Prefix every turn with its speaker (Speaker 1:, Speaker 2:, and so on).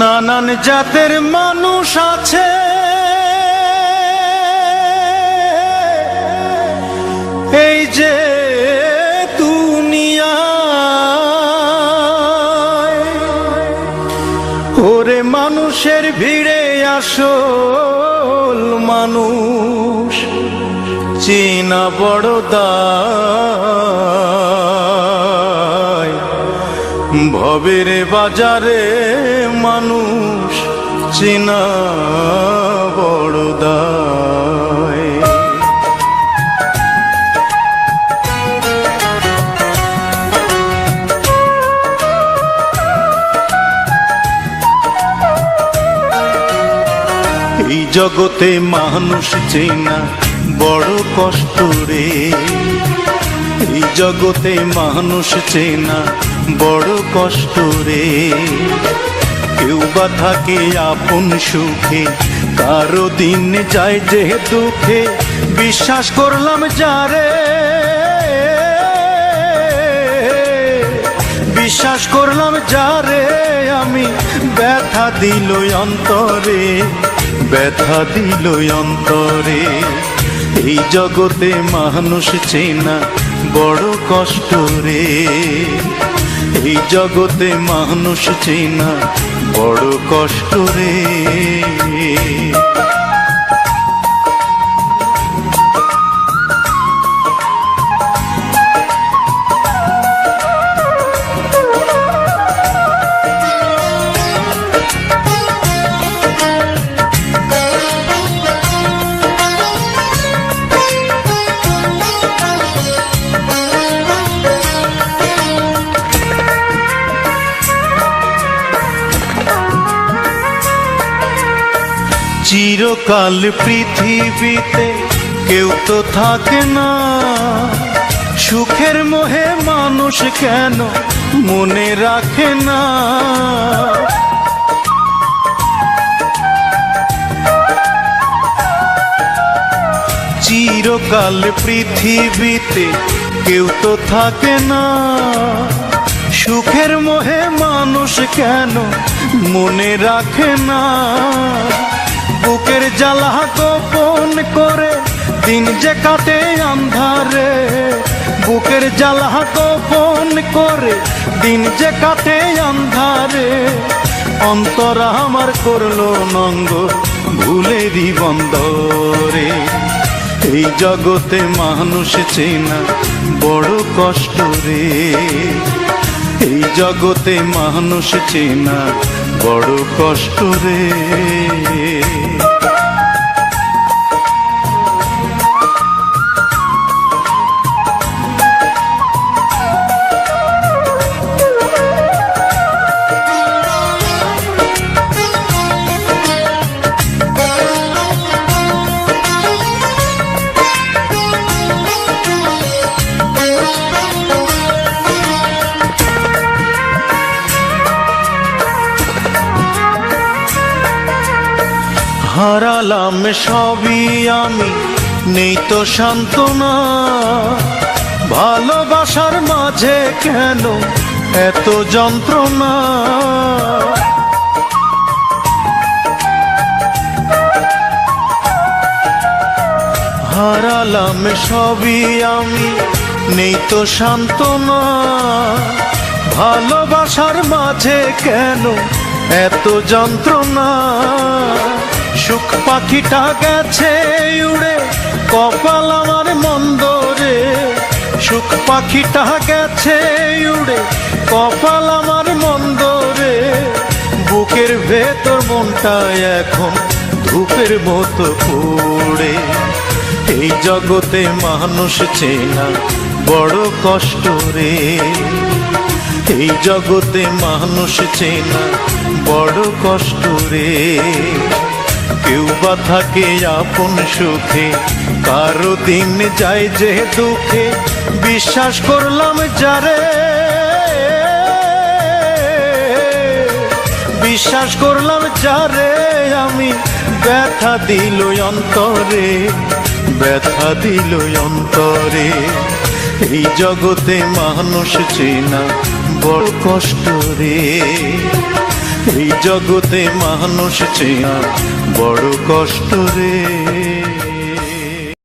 Speaker 1: নানান জাতের মানুষ আছে। এই যে ওরে মানুষের ভিড়ে আসল মানুষ চীনা বড় ভবের বাজারে মানুষ চীনা বড় দায়। এই জগতে মানুষ চেনা বড় কষ্ট রে। এই জগতে মানুষ চেনা বড় কষ্ট রে। কেউ বা থাকে আপন সুখে, কারও দিন যায় যে দুঃখে। বিশ্বাস করলাম যারে, বিশ্বাস করলাম যারে। আমি ব্যথা দিল অন্তরে, ব্যথা দিল অন্তরে। এই জগতে মানুষ চেনা বড় কষ্ট রে। এই জগতে মানুষ চেনা বড় কষ্ট রে। চিরকাল পৃথিবীতে কেউ তো থাকে না। সুখের মোহে মানুষ কেন মনে রাখে না? চিরকাল পৃথিবীতে কেউ তো থাকে না। সুখের মোহে মানুষ কেন মনে রাখে না? বুকের জ্বালা গোপন করে, দিন যে কাটে আন্ধারে। বুকের জ্বালা গোপন করে, দিন যে কাটে আন্ধারে। অন্তর আমার করল নঙ্গ ভুলে ভুলেরই বন্দরে। এই জগতে মানুষ চেনা বড় কষ্ট রে। এই জগতে মানুষ চেনা বড় কষ্ট রে। হারালাম সবই আমি, নেই তো সান্ত্বনা। ভালোবাসার মাঝে কেন এত যন্ত্রণা? হারালাম সবই আমি, নেই তো সান্ত্বনা। ভালোবাসার মাঝে কেন এত যন্ত্রণা? সুখ পাখিটা গেছে উড়ে, কপাল আমার মন্দরে সুখ পাখিটা গেছে উড়ে, কপাল আমার মন্দরে বুকের ভেতর মনটা এখন ধূপের মতো পড়ে এই জগতে মানুষ চেনা বড় কষ্ট রে। এই জগতে মানুষ চেনা বড় কষ্ট রে। কেউ বা থাকে আপন সুখে, কারও দিন যায় যে দুঃখে। বিশ্বাস করলাম যারে, বিশ্বাস করলাম যারে, আমি ব্যথা দিল অন্তরে, ব্যথা দিল অন্তরে। এই জগতে মানুষ চেনা বড় কষ্ট রে। এই জগতে মানুষ চেয়া বড় কষ্ট রে।